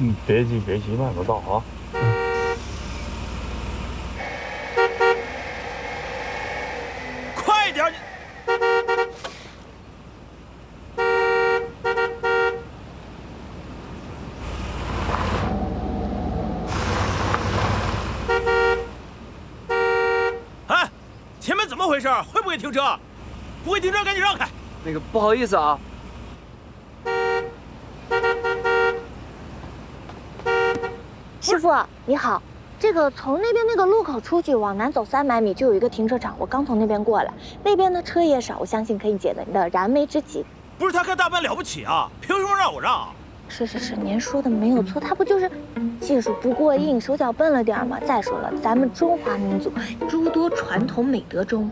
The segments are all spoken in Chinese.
嗯，别急别急，慢走道啊。快点！你哎，前面怎么回事？会不会停车？不会停车，赶紧让开！那个不好意思啊，师傅你好，这个从那边那个路口出去，往南走三百米就有一个停车场，我刚从那边过来，那边的车也少，我相信可以解你的燃眉之急。不是他开大奔了不起啊？凭什么让我让？是是是，您说的没有错，他不就是技术不过硬，手脚笨了点吗？再说了，咱们中华民族诸多传统美德中，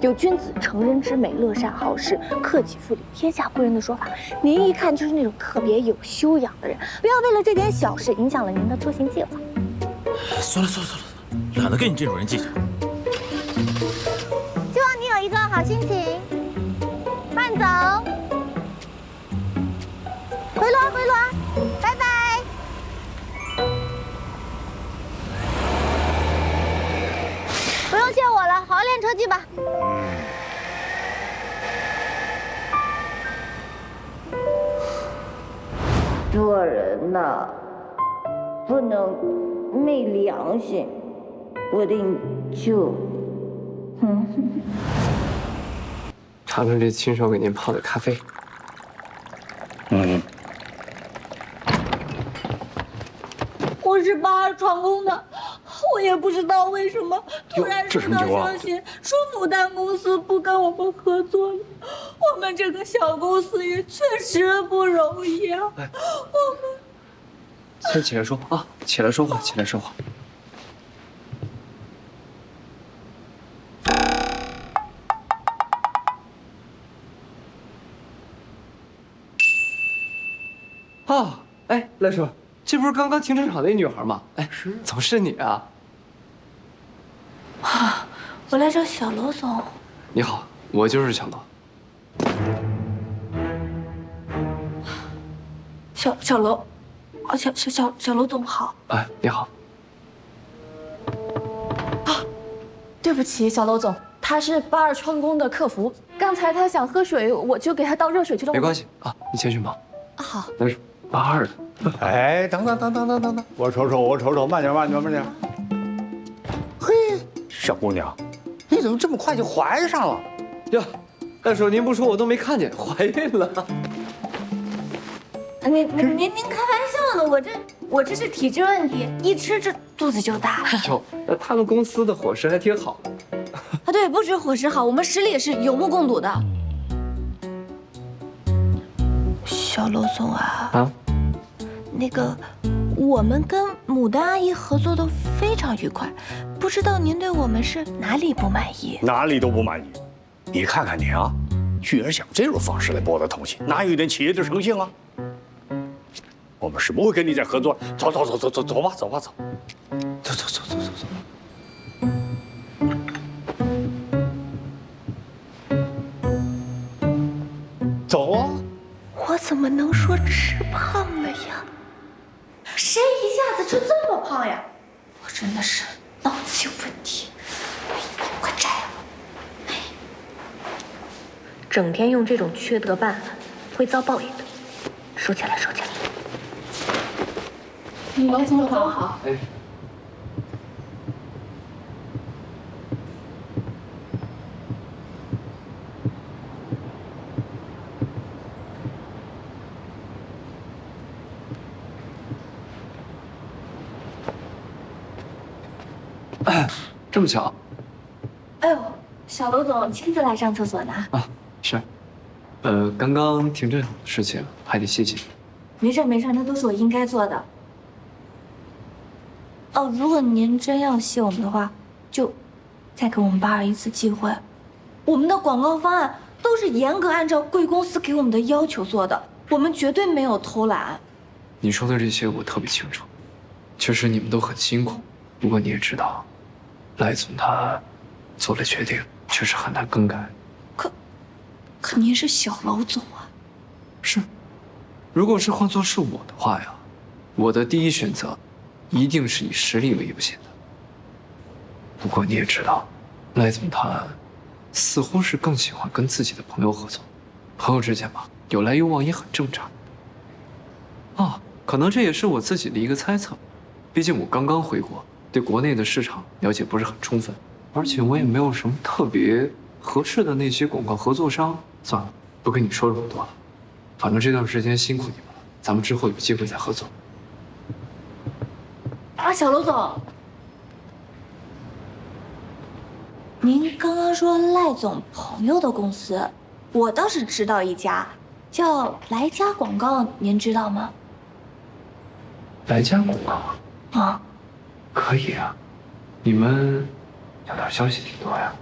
有君子成人之美，乐善好施，克己复礼，天下贵人的说法。您一看就是那种特别有修养的人，不要为了这点小事影响了您的出行计划。算了算了算了，懒得跟你这种人计较。希望你有一个好心情。好好练车技吧。做人呐，不能昧良心，我得救哼。哼。尝尝这亲手给您泡的咖啡。嗯，我是八二船工的，我也不知道为什么突然这收到消息说牡丹公司不跟我们合作了。我们这个小公司也确实不容易啊。我们先起来说啊，起来说话，起来说话。啊，哎，赖叔，这不是刚刚停车场那女孩吗？哎，是，怎么是你啊？我来找小罗总。你好，我就是小罗。小小罗，啊，小小小小罗总好。哎，你好，啊对不起，小罗总，他是八二创工的客服。刚才他想喝水，我就给他倒热水去了。没关系啊，你先去忙。啊好，那是八二的。哎，等等等等等等等，我瞅瞅，我瞅瞅，慢点慢点慢点。嘿，小姑娘，你怎么这么快就怀上了？哟，大叔，您不说我都没看见，怀孕了。您您您您开玩笑呢？我这我这是体质问题，一吃这肚子就大了。哟，那他们公司的伙食还挺好的。啊，对，不止伙食好，我们实力也是有目共睹的。小罗总啊，啊，那个我们跟牡丹阿姨合作的非常愉快，不知道您对我们是哪里不满意？哪里都不满意。你看看你啊，居然想这种方式来博得同情，哪有一点企业的诚信啊？我们是不会跟你再合作。走走走走走走吧，走吧走。走走走走走走。走啊！我怎么能说吃胖了呀？谁一下子就这么胖呀？我真的是脑子有问题。哎，快摘了！哎，整天用这种缺德办法，会遭报应的。收起来，收起来。楼总好。哎，哎，这么巧哎呦，小楼总亲自来上厕所呢。啊？是，呃，刚刚停车场的事情还得谢谢你。没事没事，那都是我应该做的。哦，如果您真要谢我们的话，就再给我们八二一次机会。我们的广告方案都是严格按照贵公司给我们的要求做的，我们绝对没有偷懒。你说的这些我特别清楚，确实你们都很辛苦。不过你也知道，赖总他做了决定，确实很难更改。可，可您是小老总啊。是，如果是换做是我的话呀，我的第一选择，一定是以实力为优先的。不过你也知道，赖总他似乎是更喜欢跟自己的朋友合作，朋友之间嘛，有来有往也很正常。啊，可能这也是我自己的一个猜测，毕竟我刚刚回国，对国内的市场了解不是很充分，而且我也没有什么特别合适的那些广告合作商。算了，不跟你说这么多了，反正这段时间辛苦你们了，咱们之后有机会再合作。啊，小楼总，您刚刚说赖总朋友的公司，我倒是知道一家，叫来家广告，您知道吗？来家广告啊，可以啊，你们小道消息挺多呀。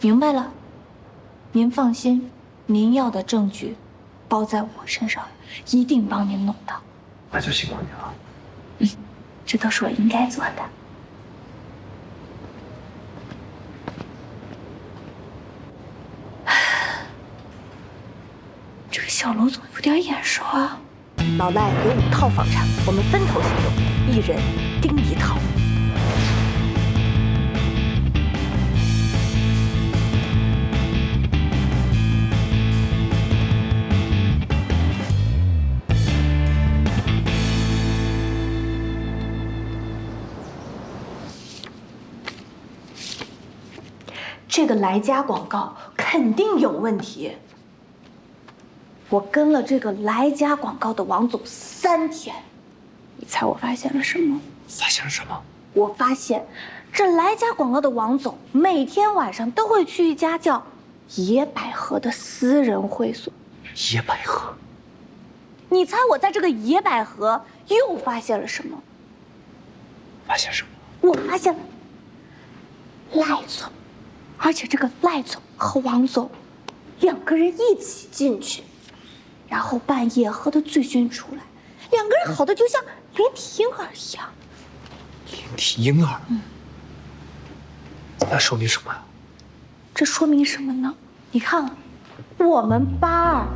明白了，您放心，您要的证据，包在我身上，一定帮您弄到。那就辛苦你了。嗯这都是我应该做的。这个小楼总有点眼熟啊！老赖有五套房产，我们分头行动，一人盯一套。这个来家广告肯定有问题。我跟了这个来家广告的王总三天，你猜我发现了什么？发现了什么？我发现，这来家广告的王总每天晚上都会去一家叫野百合的私人会所。野百合。你猜我在这个野百合又发现了什么？发现什么？我发现了赖总，而且这个赖总和王总两个人一起进去，然后半夜喝得醉醺出来，两个人好的就像连体婴儿一样。连体婴儿。嗯。那说明什么呀？这说明什么呢？你看啊，我们八二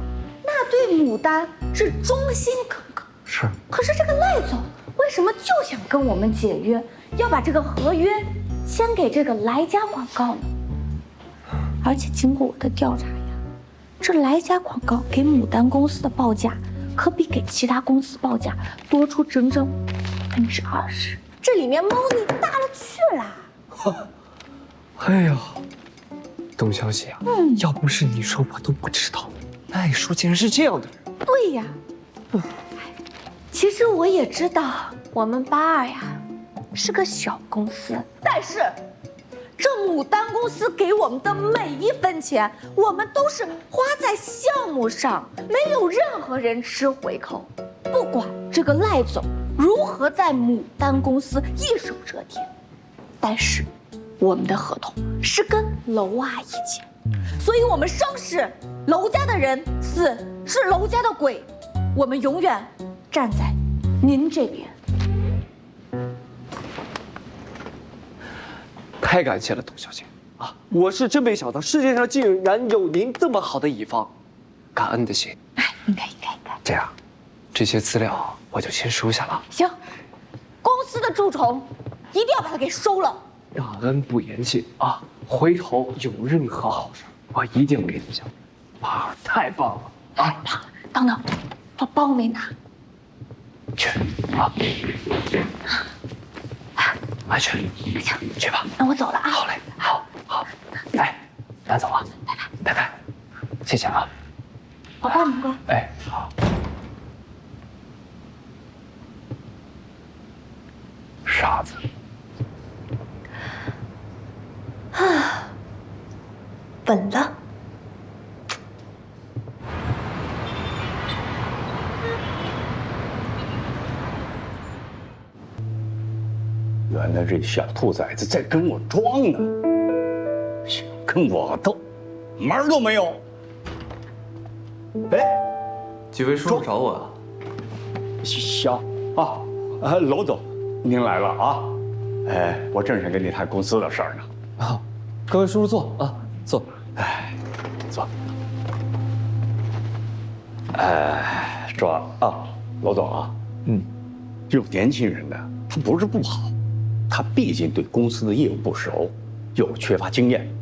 那对牡丹是忠心耿耿，是。可是这个赖总为什么就想跟我们解约，要把这个合约签给这个来家广告呢？而且经过我的调查呀，这来家广告给牡丹公司的报价可比给其他公司报价多出整整百分之二十，这里面猫腻大了去了。哎呀，董小姐啊，嗯，要不是你说，我都不知道，赖叔竟然是这样的人。对呀，其实我也知道，我们八二呀是个小公司，但是这牡丹公司给我们的每一分钱，我们都是花在项目上，没有任何人吃回扣。不管这个赖总如何在牡丹公司一手遮天，但是我们的合同是跟楼阿姨签，所以我们生是楼家的人，死是楼家的鬼，我们永远站在您这边。太感谢了，董小姐啊！我是真没想到世界上竟然有您这么好的乙方，感恩的心。哎，应该应该应该。这样，这些资料我就先收下了。行，公司的蛀虫一定要把它给收了。大恩不言谢啊！回头有任何好事，我一定给你讲。八儿太棒了啊！胖了，等等，我包没拿。去啊！快去，行，去吧。那我走了啊。好嘞，好，好。哎，咱走了，拜拜，拜拜，谢谢啊。好吧，明哥。哎，好。傻子。啊，稳了。来这小兔崽子在跟我装呢，想跟我斗，门儿都没有。哎，几位叔叔找我啊？小啊，啊，娄总，您来了啊！哎，我正想跟你谈公司的事儿呢。啊，各位叔叔坐啊，坐。哎，坐。哎，说啊，娄总啊，嗯，有年轻人的，他不是不好，他毕竟对公司的业务不熟，又缺乏经验，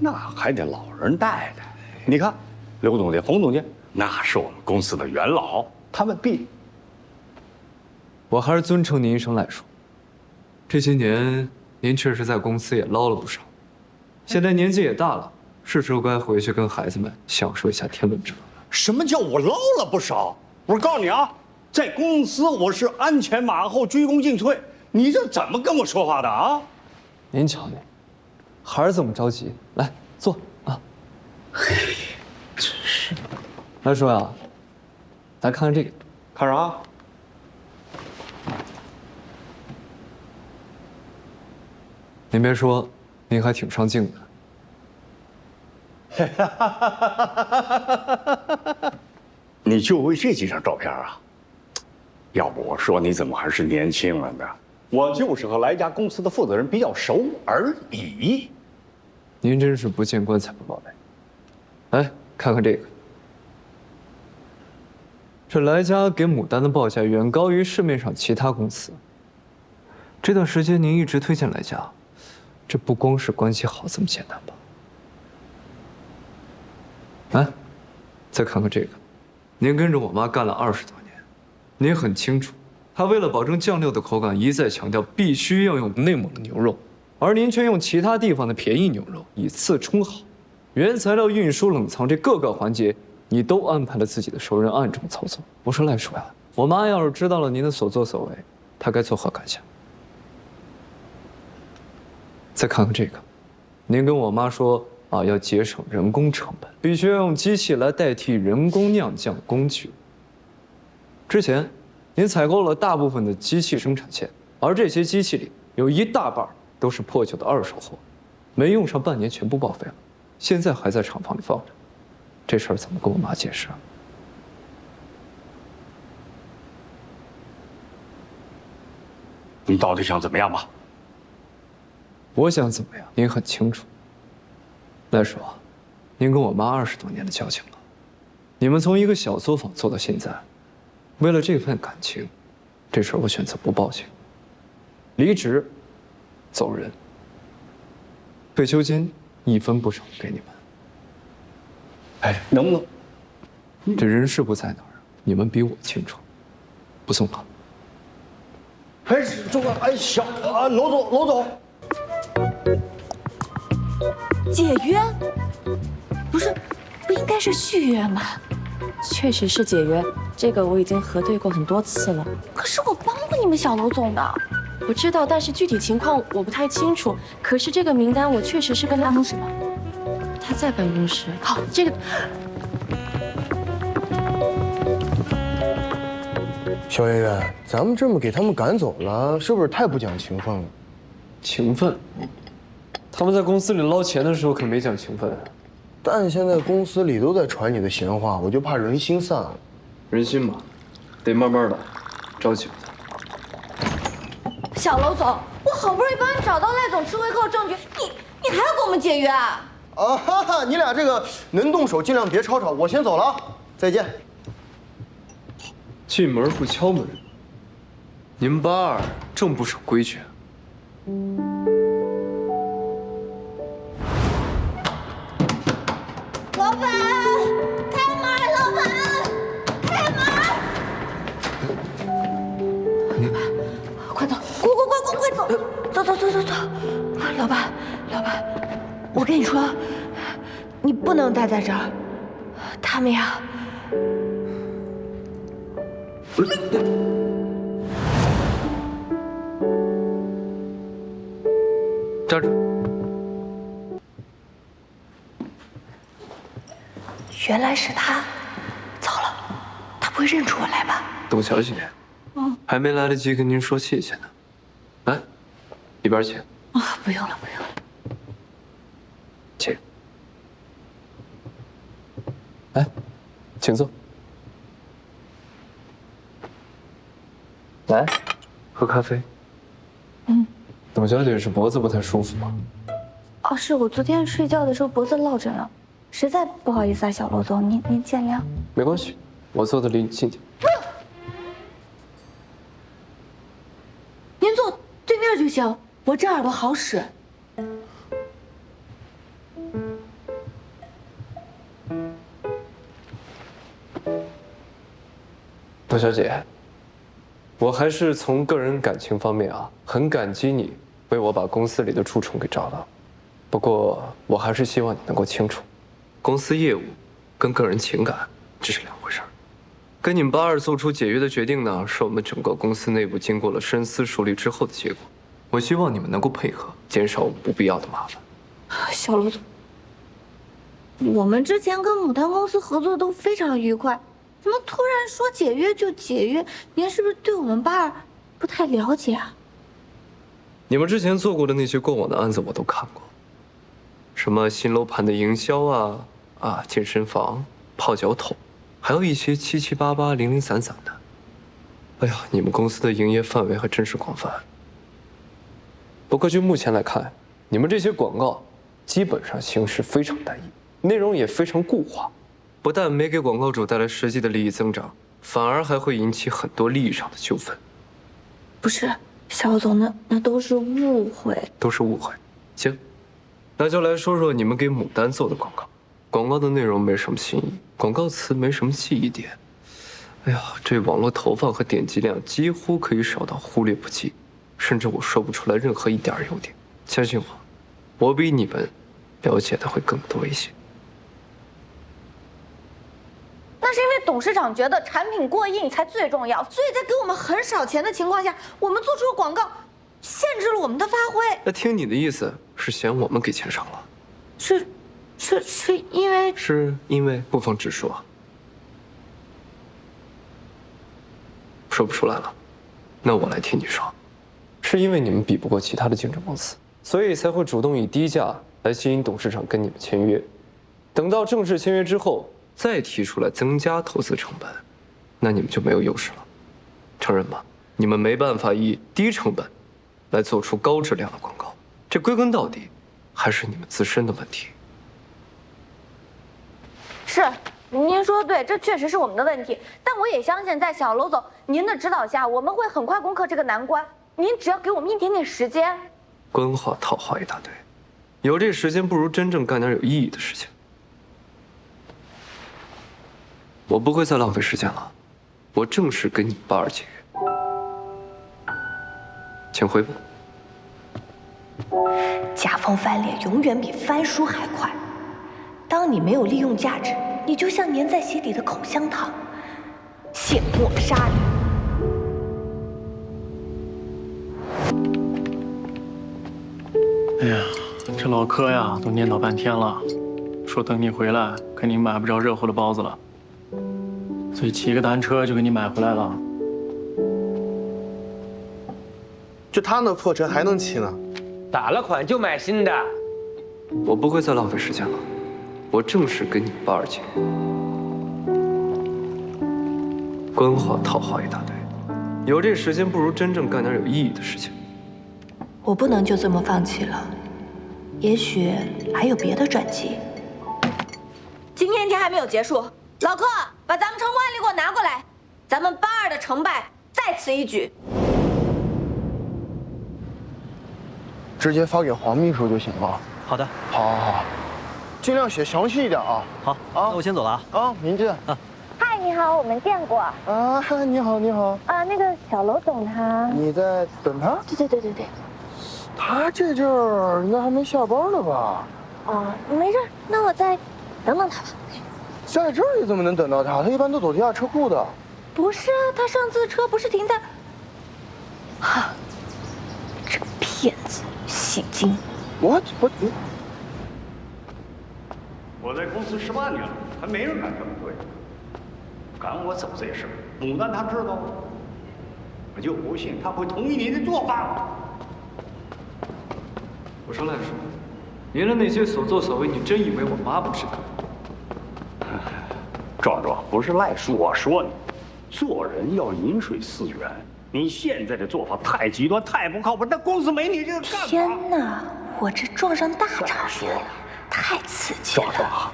那还得老人带带。你看，刘总监、冯总监，那是我们公司的元老，他们必我还是尊称您一声赖叔。这些年您确实在公司也捞了不少，现在年纪也大了，是时候该回去跟孩子们享受一下天伦之乐了。什么叫我捞了不少？我告诉你啊，在公司我是鞍前马后、鞠躬尽瘁，你这怎么跟我说话的啊？您瞧您，孩儿这么着急，来坐啊。嘿，真是。来叔呀，咱看看这个。看啥？您别说，您还挺上镜的。你就为这几张照片啊？要不我说你怎么还是年轻了呢？我就是和来家公司的负责人比较熟而已。您真是不见棺材不落泪。来看看这个，这来家给牡丹的报价远高于市面上其他公司。这段时间您一直推荐来家，这不光是关系好这么简单吧？来，再看看这个，您跟着我妈干了二十多年，您很清楚，他为了保证酱料的口感，一再强调必须要用内蒙的牛肉，而您却用其他地方的便宜牛肉，以次充好。原材料运输、冷藏这各个环节，你都安排了自己的熟人暗中操作。我说赖叔呀，我妈要是知道了您的所作所为，她该作何感想？再看看这个，您跟我妈说啊，要节省人工成本，必须要用机器来代替人工酿酱工序。之前，您采购了大部分的机器生产线，而这些机器里有一大半都是破旧的二手货，没用上半年全部报废了，现在还在厂房里放着。这事儿怎么跟我妈解释啊？你到底想怎么样吧？我想怎么样，您很清楚。赖叔，您跟我妈二十多年的交情了，你们从一个小作坊做到现在，为了这份感情，这事儿我选择不报警，离职，走人，退休金一分不少给你们。哎，能不能？这人事部在哪儿？你们比我清楚。不送了。哎，这个哎，小啊，楼总，楼总，解约？不是，不应该是续约吗？确实是解约，这个我已经核对过很多次了。可是我帮过你们小楼总的。我知道，但是具体情况我不太清楚。可是这个名单我确实是跟他办公室吗？他在办公室。好，这个肖媛媛，咱们这么给他们赶走了，是不是太不讲情分了？情分？他们在公司里捞钱的时候可没讲情分。但现在公司里都在传你的闲话，我就怕人心散了。人心嘛，得慢慢的，着急不得。小楼总，我好不容易帮你找到赖总吃回扣证据，你你还要跟我们解约啊？啊哈哈！你俩这个能动手尽量别吵吵，我先走了啊，再见。进门不敲门，你们八二正不守规矩。老走走走走走！老板，老板，我跟你说，你不能待在这儿，他们呀。站住！原来是他，糟了，他不会认出我来吧？董小姐，嗯，还没来得及跟您说谢谢呢。来，一边请。啊，不用了，不用了。请。来，请坐。来，喝咖啡。嗯。董小姐是脖子不太舒服吗？哦，是我昨天睡觉的时候脖子落枕了，实在不好意思啊，小罗总，您您见谅。没关系，我坐的离你近点。您坐对面就行，我这耳朵好使。罗小姐，我还是从个人感情方面啊，很感激你为我把公司里的蛀虫给找到。不过，我还是希望你能够清楚，公司业务跟个人情感这是两回事儿。跟你们八二做出解约的决定呢，是我们整个公司内部经过了深思熟虑之后的结果。我希望你们能够配合，减少不必要的麻烦。小罗总，我们之前跟牡丹公司合作都非常愉快，怎么突然说解约就解约？您是不是对我们巴尔不太了解啊？你们之前做过的那些过往的案子我都看过，什么新楼盘的营销啊啊，健身房、泡脚桶，还有一些七七八八、零零散散的。哎呀，你们公司的营业范围还真是广泛。不过就目前来看，你们这些广告基本上形式非常单一，内容也非常固化，不但没给广告主带来实际的利益增长，反而还会引起很多利益上的纠纷。不是，肖总，那那都是误会。都是误会。行，那就来说说你们给牡丹做的广告。广告的内容没什么新意，广告词没什么记忆点。哎呀，这网络投放和点击量几乎可以少到忽略不计，甚至我说不出来任何一点优点。相信我，我比你们了解的会更多一些。那是因为董事长觉得产品过硬才最重要，所以在给我们很少钱的情况下，我们做出了广告，限制了我们的发挥。那听你的意思是嫌我们给钱少了？是，是是因为是因为不妨直说。说不出来了，那我来替你说，是因为你们比不过其他的竞争公司，所以才会主动以低价来吸引董事长跟你们签约。等到正式签约之后，再提出来增加投资成本，那你们就没有优势了。承认吧？你们没办法以低成本来做出高质量的广告，这归根到底还是你们自身的问题。是您说的对，这确实是我们的问题。但我也相信，在小楼总您的指导下，我们会很快攻克这个难关。您只要给我们一点点时间。官话套话一大堆，有这时间不如真正干点有意义的事情。我不会再浪费时间了，我正式跟你八二解约，请回吧。甲方翻脸永远比翻书还快。当你没有利用价值，你就像粘在鞋底的口香糖，卸磨杀驴。这老柯呀，都念叨半天了，说等你回来，肯定买不着热乎的包子了，所以骑个单车就给你买回来了。就他那破车还能骑呢？打了款就买新的。我不会再浪费时间了，我正式跟你八二解约。官话套话一大堆，有这时间不如真正干点有意义的事情。我不能就这么放弃了，也许还有别的转机。今天天还没有结束，老柯，把咱们成功案例给我拿过来，咱们八二的成败在此一举。直接发给黄秘书就行了。好的，好，好，好，尽量写详细一点啊。好，啊那我先走了啊。啊，您见。嗨，你好，我们见过。啊，你好，你好。啊，那个小楼总他，你在等他？对对对对对。他这阵儿应该还没下班呢吧？啊，没事，那我再等等他吧。在这儿你怎么能等到他？他一般都走地下车库的。不是啊，他上次车不是停在……哈，这个骗子，戏精！我我我在公司十八年了，还没人敢这么对。赶我走这事儿，牡丹她知道吗？我就不信她会同意你的做法。我说赖叔，您的那些所作所为，你真以为我妈不知道？壮壮，不是赖叔，我说你，做人要饮水思源。你现在的做法太极端，太不靠谱。那公司没你这个干。天哪，我这撞上大再场面了，太刺激了！壮壮，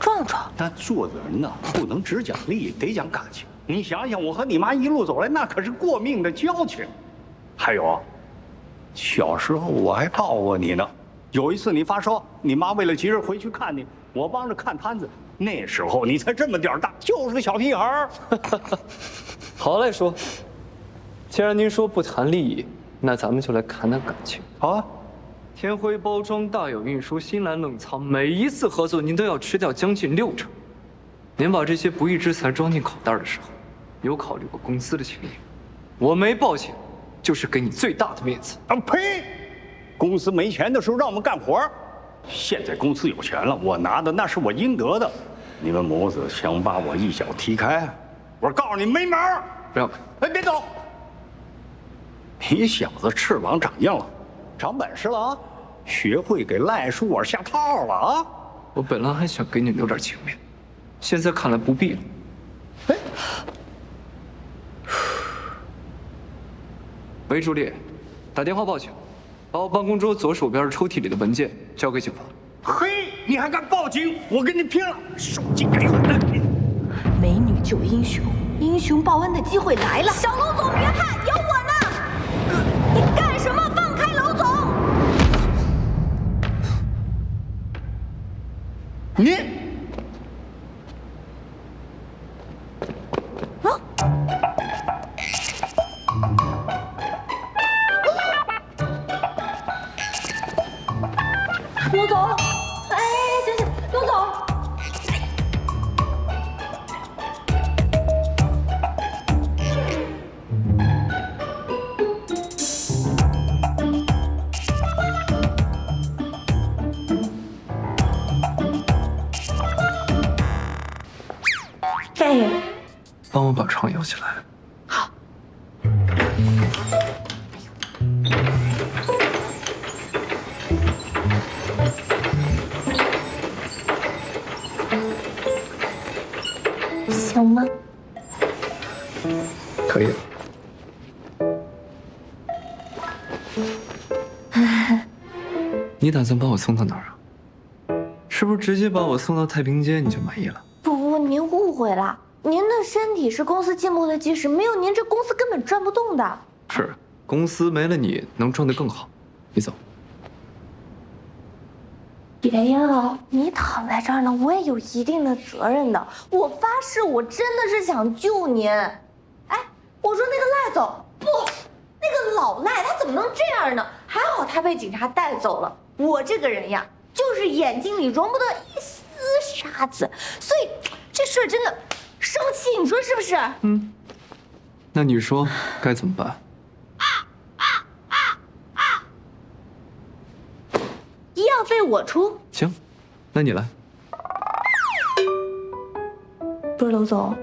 壮壮，但做人呢，不能只讲利益，得讲感情。你想想，我和你妈一路走来，那可是过命的交情。还有，小时候我还抱过你呢。有一次你发烧，你妈为了急着回去看你，我帮着看摊子。那时候你才这么点大，就是个小屁孩儿。好嘞，叔，既然您说不谈利益，那咱们就来谈谈感情。好啊，天辉包装、大有运输、新兰冷藏，每一次合作您都要吃掉将近六成。您把这些不义之财装进口袋的时候，有考虑过公司的情谊？我没报警，就是给你最大的面子。啊呸！公司没钱的时候让我们干活现在公司有钱了，我拿的那是我应得的。你们母子想把我一脚踢开，我告诉你没门儿！不要开，哎，别走！你小子翅膀长硬了，长本事了啊！学会给赖叔我下套了啊！我本来还想给你留点情面，现在看来不必了。喂，朱丽，打电话报警，把我办公桌左手边抽屉里的文件交给警方。嘿，你还敢报警？我跟你拼了！手机给我！美女救英雄，英雄报恩的机会来了。小龙总，别怕，有我呢！你干什么？放开楼总！你楼总，哎，行行，罗总。哎，帮我把床摇起来。你打算把我送到哪儿啊？是不是直接把我送到太平间你就满意了？不不，您误会了。您的身体是公司进步的基石，没有您这公司根本转不动的。是，公司没了你能转得更好。你走。别呀，你躺在这儿呢，我也有一定的责任的。我发誓，我真的是想救您。哎，我说那个赖总不，那个老赖他怎么能这样呢？还好他被警察带走了。我这个人呀，就是眼睛里容不得一丝沙子，所以这事儿真的生气，你说是不是？嗯那你说该怎么办？医药费我出。行，那你来。不是娄总，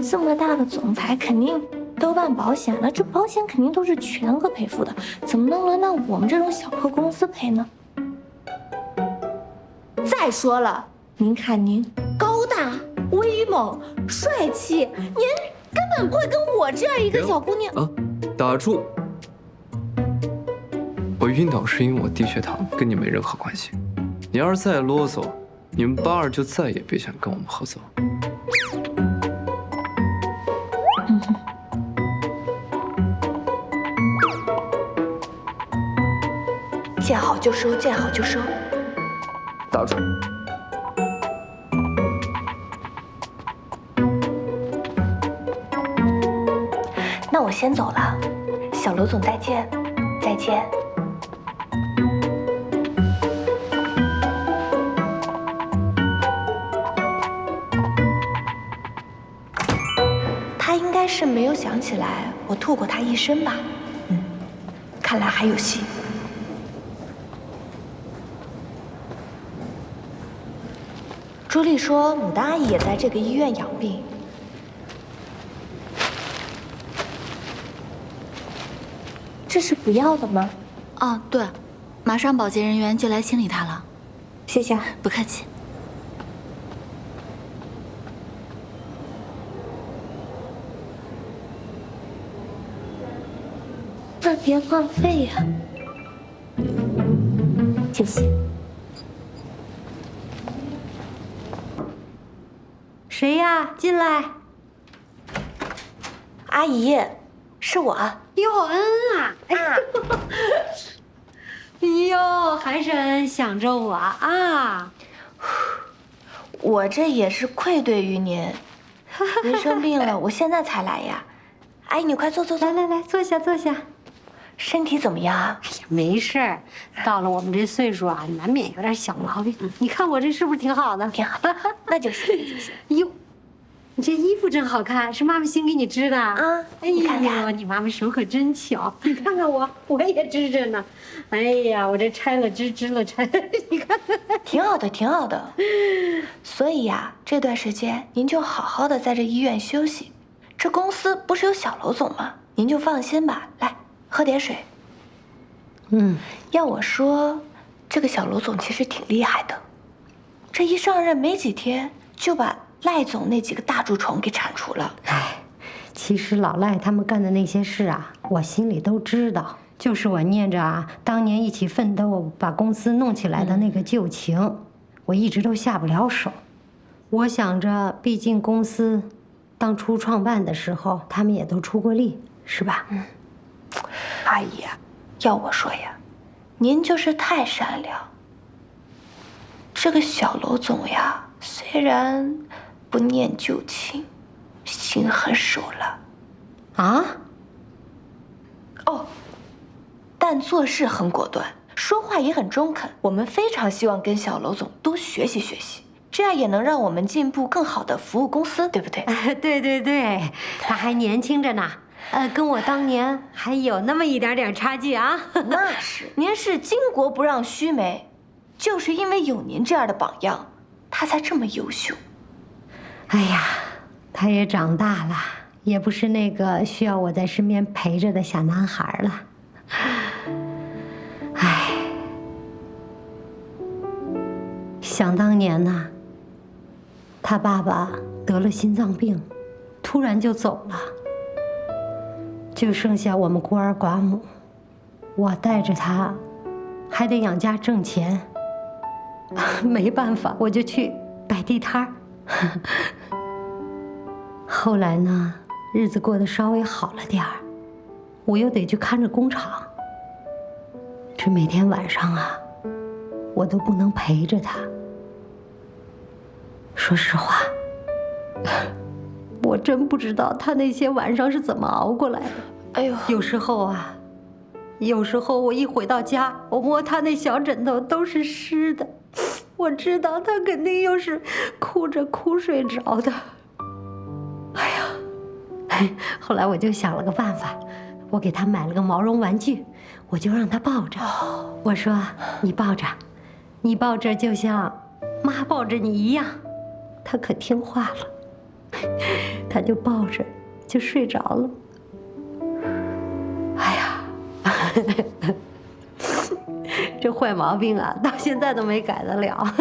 您这么大的总裁，肯定都办保险了，这保险肯定都是全额赔付的，怎么能轮到我们这种小破公司赔呢？再说了，您看您高大威猛、帅气，您根本不会跟我这样一个小姑娘。啊，打住！我晕倒是因为我低血糖，跟你没任何关系。你要是再啰嗦，你们八二就再也别想跟我们合作。见好就收，见好就收。打住！那我先走了，小罗总再见，再见。他应该是没有想起来我吐过他一身吧？嗯，看来还有戏。朱莉说，牡丹阿姨也在这个医院养病。这是不要的吗？哦，对，马上保洁人员就来清理它了。谢谢啊。不客气。那别浪费呀、谢谢。谁呀？进来。阿姨，是我。哟，恩啊！哎呦，还是恩想着我啊！我这也是愧对于您，您生病了，我现在才来呀。阿姨，你快坐坐坐，来来来，坐下坐下。身体怎么样啊？没事儿。到了我们这岁数啊，难免有点小毛病。你看我这是不是挺好的？挺好的，那就行，那就行。哟，你这衣服真好看，是妈妈新给你织的啊？哎呀，你妈妈手可真巧。你看看我，我也织着呢。哎呀，我这拆了织，织了拆，你看，挺好的，挺好的。所以呀，这段时间您就好好的在这医院休息。这公司不是有小楼总吗？您就放心吧。来，喝点水。嗯，要我说，这个小罗总其实挺厉害的。这一上任没几天，就把赖总那几个大蛀虫给铲除了。哎，其实老赖他们干的那些事啊，我心里都知道。就是我念着啊，当年一起奋斗把公司弄起来的那个旧情，我一直都下不了手。我想着，毕竟公司当初创办的时候，他们也都出过力，是吧？嗯，阿姨，要我说呀，您就是太善良。这个小楼总呀，虽然不念旧情，心狠手辣。啊？哦。但做事很果断，说话也很中肯。我们非常希望跟小楼总多学习学习，这样也能让我们进步，更好的服务公司，对不对？对对对，他还年轻着呢，呃，跟我当年还有那么一点点差距啊。那是，您是巾帼不让须眉，就是因为有您这样的榜样，他才这么优秀。哎呀，他也长大了，也不是那个需要我在身边陪着的小男孩了。哎，想当年呐，他爸爸得了心脏病，突然就走了，就剩下我们孤儿寡母，我带着他，还得养家挣钱，没办法，我就去摆地摊儿。后来呢，日子过得稍微好了点儿。我又得去看着工厂，这每天晚上啊，我都不能陪着他。说实话，我真不知道他那些晚上是怎么熬过来的。哎呦，有时候啊，有时候我一回到家，我摸他那小枕头都是湿的，我知道他肯定又是哭着哭睡着的。哎呀，后来我就想了个办法。我给他买了个毛绒玩具，我就让他抱着。我说：“你抱着，你抱着就像妈抱着你一样。”他可听话了，他就抱着就睡着了。哎呀，这坏毛病啊，到现在都没改得了。